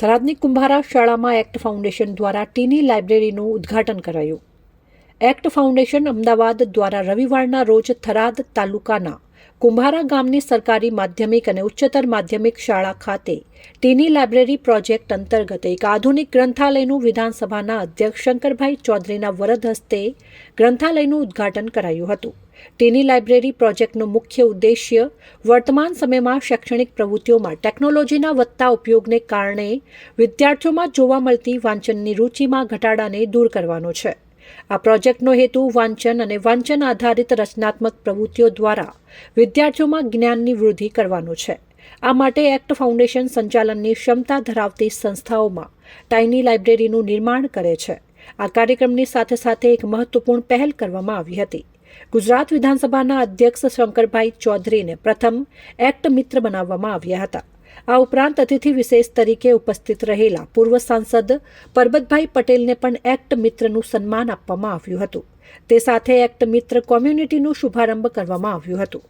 થરાદની કુંભારા શાળામાં act foundation દ્વારા ટીની લાઇબ્રેરીનું ઉદ્ઘાટન કરાયું. એક્ટ ફાઉન્ડેશન અમદાવાદ દ્વારા રવિવારના રોજ થરાદ તાલુકાના કુંભારા ગામની સરકારી માધ્યમિક અને ઉચ્ચતર માધ્યમિક શાળા ખાતે ટીની લાઇબ્રેરી પ્રોજેક્ટ અંતર્ગત એક આધુનિક ગ્રંથાલયનું વિધાનસભાના અધ્યક્ષ શંકરભાઈ ચૌધરીના વરદ હસ્તે ગ્રંથાલયનું ઉદ્ઘાટન કરાયું હતું. ટીની લાઇબ્રેરી પ્રોજેક્ટનો મુખ્ય ઉદ્દેશ્ય વર્તમાન સમયમાં શૈક્ષણિક પ્રવૃત્તિઓમાં ટેકનોલોજીના વધતા ઉપયોગને કારણે વિદ્યાર્થીઓમાં જોવા મળતી વાંચનની રૂચિમાં ઘટાડાને દૂર કરવાનો છે. આ પ્રોજેક્ટનો હેતુ વાંચન અને વાંચન આધારિત રચનાત્મક પ્રવૃત્તિઓ દ્વારા વિદ્યાર્થીઓમાં જ્ઞાનની વૃદ્ધિ કરવાનો છે. આ માટે એક્ટ ફાઉન્ડેશન સંચાલનની ક્ષમતા ધરાવતી સંસ્થાઓમાં ટાઇની લાઇબ્રેરીનું નિર્માણ કરે છે. આ કાર્યક્રમની સાથે સાથે એક મહત્વપૂર્ણ પહેલ કરવામાં આવી હતી. ગુજરાત વિધાનસભાના અધ્યક્ષ શંકરભાઈ ચૌધરીને પ્રથમ એક્ટ મિત્ર બનાવવામાં આવ્યા હતા. આ ઉપરાંત અતિથિ વિશેષ તરીકે ઉપસ્થિત રહેલા પૂર્વ સાંસદ પરબતભાઈ પટેલને પણ એક્ટ મિત્રનું સન્માન આપવામાં આવ્યું હતું. તે સાથે એક્ટ મિત્ર કોમ્યુનિટીનું શુભારંભ કરવામાં આવ્યું હતું.